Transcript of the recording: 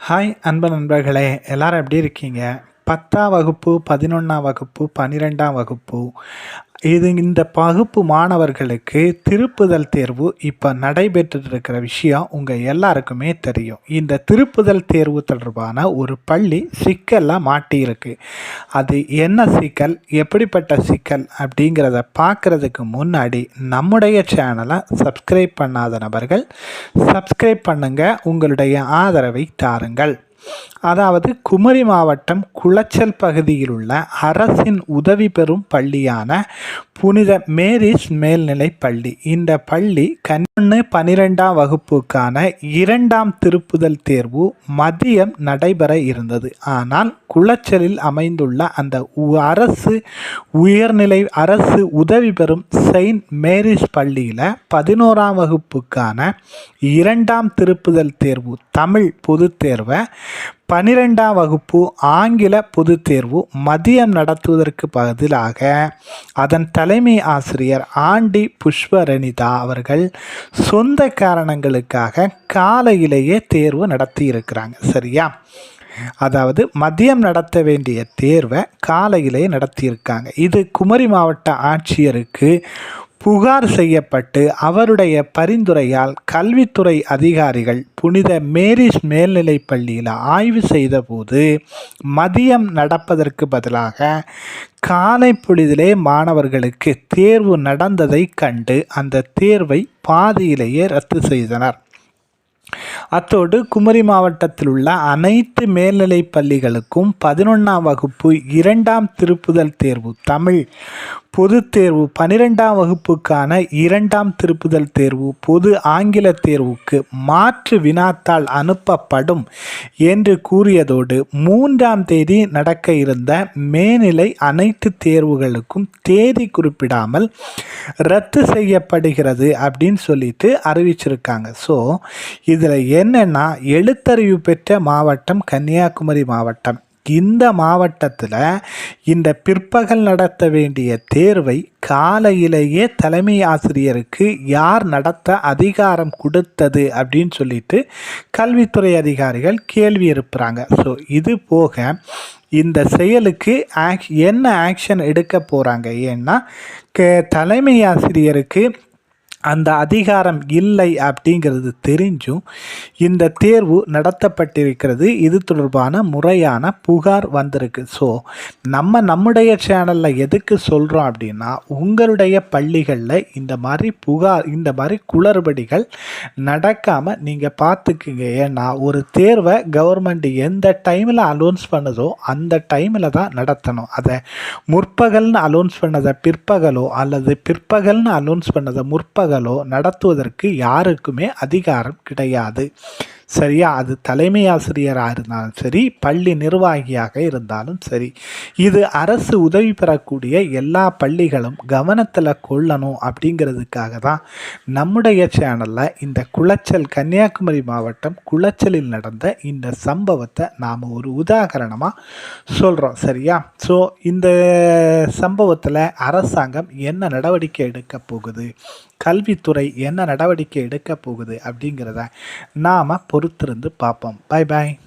Hi அன்பு நண்பர்களே எல்லாரும் எப்படி இருக்கீங்க? பத்தாம் வகுப்பு பதினொன்றாம் வகுப்பு பன்னிரெண்டாம் வகுப்பு. இது இந்த வகுப்பு மாணவர்களுக்கு திருப்புதல் தேர்வு இப்போ நடைபெற்றுட்டு இருக்கிற விஷயம் உங்கள் எல்லாருக்குமே தெரியும். இந்த திருப்புதல் தேர்வு தொடர்பான ஒரு பள்ளி சிக்கலில் மாட்டியிருக்கு. அது என்ன சிக்கல்? எப்படிப்பட்ட சிக்கல்? அப்படிங்கிறத பார்க்குறதுக்கு முன்னாடி நம்முடைய சேனலை சப்ஸ்கிரைப் பண்ணாத நபர்கள் சப்ஸ்கிரைப் பண்ணுங்கள் உங்களுடைய ஆதரவை தாருங்கள். அதாவது குமரி மாவட்டம் குளச்சல் பகுதியில் உள்ள அரசின் உதவி பெறும் பள்ளியான புனித மேரிஸ் மேல்நிலை பள்ளி. இந்த பள்ளி கண்ணு பனிரெண்டாம் வகுப்புக்கான இரண்டாம் திருப்புதல் தேர்வு மதியம் நடைபெற இருந்தது. ஆனால் குளச்சலில் அமைந்துள்ள அந்த அரசு உயர்நிலை அரசு உதவி பெறும் செயின்ட் மேரிஸ் பள்ளியில் பதினோராம் வகுப்புக்கான இரண்டாம் திருப்புதல் தேர்வு தமிழ் பொதுத் தேர்வை பனிரெண்டாம் வகுப்பு ஆங்கில பொதுத் தேர்வு மதியம் நடத்துவதற்கு பதிலாக அதன் தலைமை ஆசிரியர் ஆண்டி புஷ்பரணிதா அவர்கள் சொந்த காரணங்களுக்காக காலையிலேயே தேர்வு நடத்தி இருக்கிறாங்க சரியா? அதாவது மதியம் நடத்த வேண்டிய தேர்வை காலையிலேயே நடத்தியிருக்காங்க. இது குமரி மாவட்ட ஆட்சியருக்கு புகார் செய்யப்பட்டு அவருடைய பரிந்துரையால் கல்வித்துறை அதிகாரிகள் புனித மேரிஸ் மேல்நிலைப் பள்ளியில் ஆய்வு செய்தபோது மதியம் நடப்பதற்கு பதிலாக காலை பொழுதிலே மாணவர்களுக்கு தேர்வு நடந்ததை கண்டு அந்த தேர்வை பாதியிலேயே ரத்து செய்தனர். அத்தோடு குமரி மாவட்டத்தில் உள்ள அனைத்து மேல்நிலை பள்ளிகளுக்கும் பதினொன்றாம் வகுப்பு இரண்டாம் திருப்புதல் தேர்வு தமிழ் பொது தேர்வு பனிரெண்டாம் வகுப்புக்கான இரண்டாம் திருப்புதல் தேர்வு பொது ஆங்கில தேர்வுக்கு மாற்று வினாத்தால் அனுப்பப்படும் என்று கூறியதோடு மூன்றாம் தேதி நடக்க இருந்த மேல்நிலை அனைத்து தேர்வுகளுக்கும் தேதி குறிப்பிடாமல் ரத்து செய்யப்படுகிறது அப்படின்னு சொல்லிட்டு அறிவிச்சிருக்காங்க. ஸோ இதில் என்னென்னா எழுத்தறிவு பெற்ற மாவட்டம் கன்னியாகுமரி மாவட்டம். இந்த மாவட்டத்தில் இந்த பிற்பகல் நடத்த வேண்டிய தேர்வை காலையிலேயே தலைமை ஆசிரியருக்கு யார் நடத்த அதிகாரம் கொடுத்தது அப்படின்னு சொல்லிட்டு கல்வித்துறை அதிகாரிகள் கேள்வி எழுப்புறாங்க. ஸோ இது போக இந்த செயலுக்கு ஆக் என்ன ஆக்ஷன் எடுக்க போகிறாங்க ஏன்னா தலைமை ஆசிரியருக்கு அந்த அதிகாரம் இல்லை அப்படிங்கிறது தெரிஞ்சும் இந்த தேர்வு நடத்தப்பட்டிருக்கிறது. இது தொடர்பான முறையான புகார் வந்திருக்கு. ஸோ நம்ம நம்முடைய சேனலில் எதுக்கு சொல்கிறோம் அப்படின்னா உங்களுடைய பள்ளிகளில் இந்த மாதிரி புகார் இந்த மாதிரி குளறுபடிகள் நடக்காமல் நீங்கள் பார்த்துக்குங்க. ஏன்னா ஒரு தேர்வை கவர்மெண்ட் எந்த டைமில் அலோன்ஸ் பண்ணுதோ அந்த டைமில் தான் நடத்தணும். அதை முற்பகல்னு அலோன்ஸ் பண்ணதை பிற்பகலோ அல்லது பிற்பகல்னு அலோன்ஸ் பண்ணதை முற்பகல் தேர்தலோ நடத்துவதற்கு யாருக்குமே அதிகாரம் கிடையாது. சரியா? அது தலைமை ஆசிரியராக இருந்தாலும் சரி பள்ளி நிர்வாகியாக இருந்தாலும் சரி. இது அரசு உதவி பெறக்கூடிய எல்லா பள்ளிகளும் கவனத்தில் கொள்ளணும் அப்படிங்கிறதுக்காக தான் நம்முடைய சேனலில் இந்த குளச்சல் கன்னியாகுமரி மாவட்டம் குளச்சலில் நடந்த இந்த சம்பவத்தை நாம் ஒரு உதாகரணமாக சொல்கிறோம் சரியா? ஸோ இந்த சம்பவத்தில் அரசாங்கம் என்ன நடவடிக்கை எடுக்க போகுது? கல்வித்துறை என்ன நடவடிக்கை எடுக்க போகுது அப்படிங்கிறத நாம் பொறுத்திருந்து பார்ப்போம். பாய் பாய்